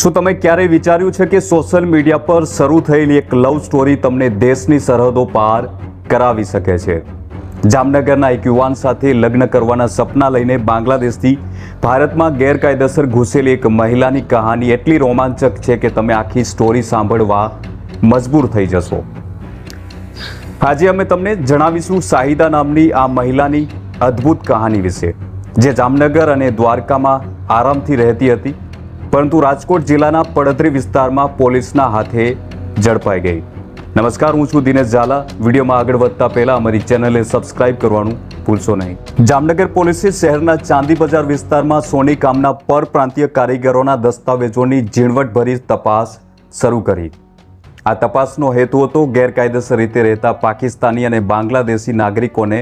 શું તમે ક્યારેય વિચાર્યું છે કે સોશિયલ મીડિયા પર શરૂ થયેલી એક લવ સ્ટોરી તમને દેશની સરહદો પાર કરાવી શકે છે? જામનગરના એક યુવાન સાથે લગ્ન કરવાના સપના લઈને બાંગ્લાદેશથી ભારતમાં ગેરકાયદેસર ઘૂસેલી એક મહિલાની કહાની એટલી રોમાંચક છે કે તમે આખી સ્ટોરી સાંભળવા મજબૂર થઈ જશો. આજે અમે તમને જણાવીશું શાહિદા નામની આ મહિલાની અદ્ભુત કહાની વિશે, જે જામનગર અને દ્વારકામાં આરામથી રહેતી હતી. પરંતુ રાજકોટ જિલ્લાના પડદરી વિસ્તારમાં પોલીસના હાથે ઝડપાઈ ગઈ. નમસ્કાર, હું છું દિનેશ ઝાલા. વિડીયોમાં આગળ વધતા પહેલા અમારી ચેનલને સબસ્ક્રાઇબ કરવાનું ભૂલશો નહીં. જામનગર પોલીસે શહેરના ચાંદી બજાર વિસ્તારમાં સોની કામના પરપ્રાંતીય કારીગરોના દસ્તાવેજોની ઝીણવટભરી તપાસ શરૂ કરી. આ તપાસનો હેતુ હતો ગેરકાયદેસર રીતે રહેતા પાકિસ્તાની અને બાંગ્લાદેશી નાગરિકોને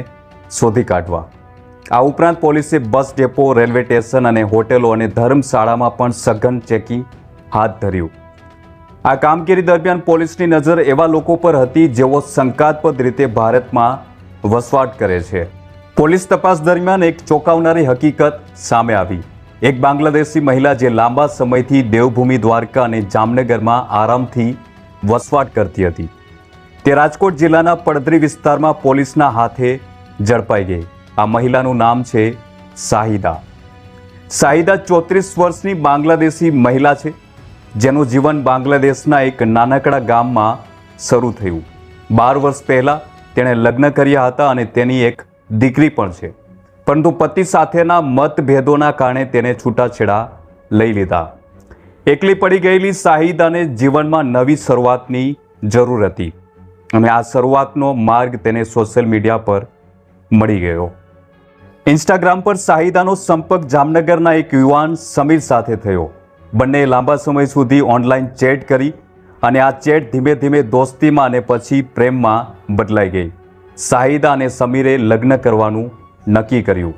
શોધી કાઢવા. આ ઉપરાંત પોલીસે બસ ડેપો, રેલવે સ્ટેશન અને હોટેલો અને ધર્મશાળામાં પણ સઘન ચેકિંગ હાથ ધર્યું. આ કામગીરી દરમિયાન પોલીસની નજર એવા લોકો પર હતી જેઓ શંકાસ્પદ રીતે ભારતમાં વસવાટ કરે છે. પોલીસ તપાસ દરમિયાન એક ચોંકાવનારી હકીકત સામે આવી. એક બાંગ્લાદેશી મહિલા જે લાંબા સમયથી દેવભૂમિ દ્વારકા અને જામનગરમાં આરામથી વસવાટ કરતી હતી. તે રાજકોટ જિલ્લાના પડદરી વિસ્તારમાં પોલીસના હાથે ઝડપાઈ ગઈ. આ મહિલાનું નામ છે શાહિદા શાહિદા ચોત્રીસ વર્ષની બાંગ્લાદેશી મહિલા છે, જેનું જીવન બાંગ્લાદેશના એક નાનકડા ગામમાં શરૂ થયું. બાર વર્ષ પહેલાં તેણે લગ્ન કર્યા હતા અને તેની એક દીકરી પણ છે. પરંતુ પતિ સાથેના મતભેદોના કારણે તેને છૂટાછેડા લઈ લીધા. એકલી પડી ગયેલી શાહિદાને જીવનમાં નવી શરૂઆતની જરૂર હતી અને આ શરૂઆતનો માર્ગ તેને સોશિયલ મીડિયા પર મળી ગયો. ઇન્સ્ટાગ્રામ પર શાહિદાનો સંપર્ક જામનગરના એક યુવાન સમીર સાથે થયો. બંને લાંબા સમય સુધી ઓનલાઈન ચેટ કરી અને આ ચેટ ધીમે ધીમે દોસ્તીમાં અને પછી પ્રેમમાં બદલાઈ ગઈ. શાહિદા અને સમીરે લગ્ન કરવાનું નક્કી કર્યું.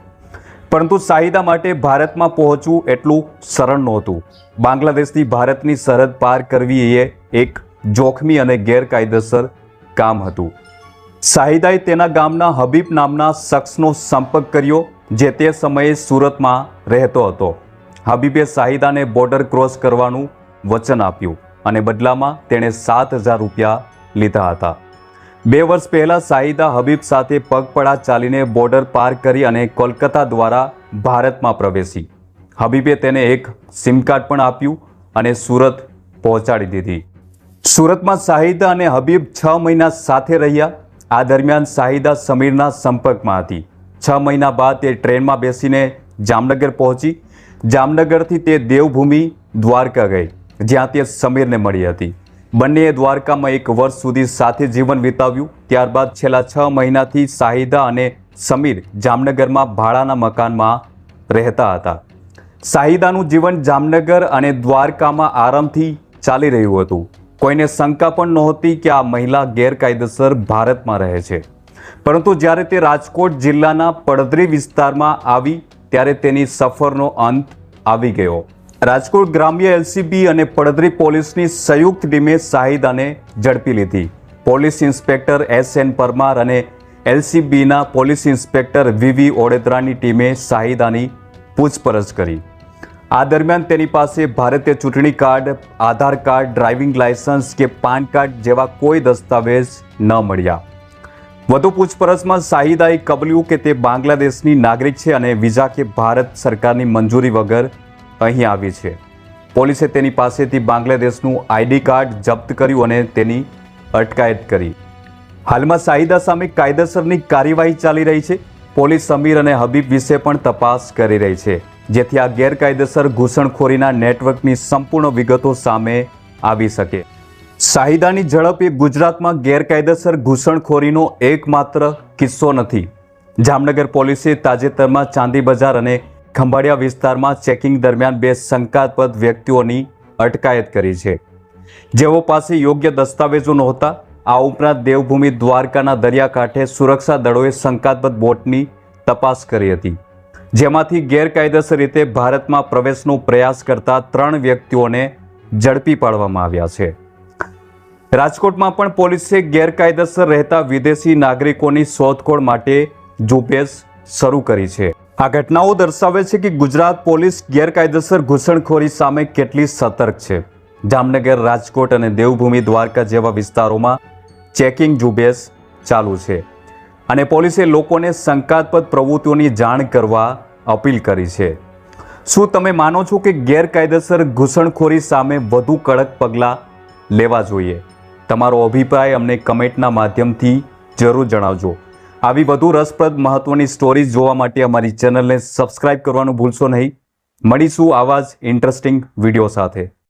પરંતુ શાહિદા માટે ભારતમાં પહોંચવું એટલું સરળ નહોતું. બાંગ્લાદેશથી ભારતની સરહદ પાર કરવી એ એક જોખમી અને ગેરકાયદેસર કામ હતું. શાહિદાએ તેના ગામના હબીબ નામના શખ્સનો સંપર્ક કર્યો, જે તે સમયે સુરતમાં રહેતો હતો. હબીબે શાહિદાને બોર્ડર ક્રોસ કરવાનું વચન આપ્યું અને બદલામાં તેણે સાત હજાર રૂપિયા લીધા હતા. બે વર્ષ પહેલાં શાહિદા હબીબ સાથે પગપળા ચાલીને બોર્ડર પાર કરી અને કોલકાતા દ્વારા ભારતમાં પ્રવેશી. હબીબે તેને એક સિમ કાર્ડ પણ આપ્યું અને સુરત પહોંચાડી દીધી. સુરતમાં શાહિદા અને હબીબ છ મહિના સાથે રહ્યા આ દરમિયાન શાહિદા સમીરના સંપર્કમાં હતી. છ મહિના બાદ તે ટ્રેનમાં બેસીને જામનગર પહોંચી. જામનગરથી તે દેવભૂમિ દ્વારકા ગઈ, જ્યાં તે સમીરને મળી હતી. બંનેએ દ્વારકામાં એક વર્ષ સુધી સાથે જીવન વિતાવ્યું. ત્યારબાદ છેલ્લા છ મહિનાથી શાહિદા અને સમીર જામનગરમાં ભાડાના મકાનમાં રહેતા હતા. શાહિદાનું જીવન જામનગર અને દ્વારકામાં આરામથી ચાલી રહ્યું હતું. કોઈને શંકા પણ નહોતી કે આ મહિલા ગેરકાયદેસર ભારતમાં રહે છે. પરંતુ જ્યારે તે રાજકોટ જિલ્લાના પડદરી વિસ્તારમાં આવી, ત્યારે તેની સફરનો અંત આવી ગયો. રાજકોટ ગ્રામ્ય એલસીબી અને પડદરી પોલીસની સંયુક્ત ટીમે શાહિદાને ઝડપી લીધી. Police inspector S N Parmar અને એલસીબીના પોલીસ ઇન્સ્પેક્ટર વીવી ઓડેદરાની ટીમે શાહિદાની પૂછપરછ કરી. આ દરમિયાન તેની પાસે ભારતીય ચૂંટણી card, Aadhaar card, driving licence કે પાન કાર્ડ જેવા કોઈ દસ્તાવેજ ન મળ્યા. વધુ પૂછપરછમાં શાહિદાએ કબલ્યું કે તે બાંગ્લાદેશની નાગરિક છે અને વિઝા કે ભારત સરકારની મંજૂરી વગર અહીં આવી છે. પોલીસે તેની પાસેથી બાંગ્લાદેશનું આઈડી કાર્ડ જપ્ત કર્યું અને તેની અટકાયત કરી. હાલમાં શાહિદા સામે કાયદેસરની કાર્યવાહી ચાલી રહી છે. પોલીસ સમીર અને હબીબ વિશે પણ તપાસ કરી રહી છે. જેથી આ ગેરકાયદેસર ઘૂસણખોરીના નેટવર્કની સંપૂર્ણ વિગતો સામે આવી શકે. શાહિદાની ઝડપ એ ગુજરાતમાં ગેરકાયદેસર ઘૂસણખોરીનો એકમાત્ર કિસ્સો નથી. જામનગર પોલીસે તાજેતરમાં ચાંદી બજાર અને ખંભાળિયા વિસ્તારમાં ચેકિંગ દરમિયાન બે શંકાસ્પદ વ્યક્તિઓની અટકાયત કરી છે. જેઓ પાસે યોગ્ય દસ્તાવેજો નહોતા, આ ઉપરાંત દેવભૂમિ દ્વારકાના દરિયાકાંઠે સુરક્ષા દળોએ શંકાસ્પદ બોટની તપાસ કરી હતી. જેમાંથી ગેરકાયદેસર રીતે ભારતમાં પ્રવેશનો પ્રયાસ કરતા ત્રણ વ્યક્તિઓને ઝડપી પાડવામાં આવ્યા છે. રાજકોટમાં પણ પોલીસે ગેરકાયદેસર રહેતા વિદેશી નાગરિકોની શોધખોળ માટે ઝુંબેશ શરૂ કરી છે. આ ઘટનાઓ દર્શાવે છે કે ગુજરાત પોલીસ ગેરકાયદેસર ઘૂસણખોરી સામે કેટલી સતર્ક છે. જામનગર, રાજકોટ અને દેવભૂમિ દ્વારકા જેવા વિસ્તારોમાં ચેકિંગ ઝુંબેશ ચાલુ છે. અને પોલીસે લોકોને શંકાસ્પદ પ્રવૃત્તિઓની જાણ કરવા અપીલ કરી છે. શું તમે માનો છો કે ગેરકાયદેસર ઘૂસણખોરી સામે વધુ કડક પગલાં લેવા જોઈએ? તમારો અભિપ્રાય અમને કમેન્ટના માધ્યમથી જરૂર જણાવજો. આવી વધુ રસપ્રદ મહત્વની સ્ટોરીઝ જોવા માટે અમારી ચેનલને સબસ્ક્રાઇબ કરવાનું ભૂલશો નહીં. મળીશું આવા જ ઇન્ટરેસ્ટિંગ વીડિયો સાથે.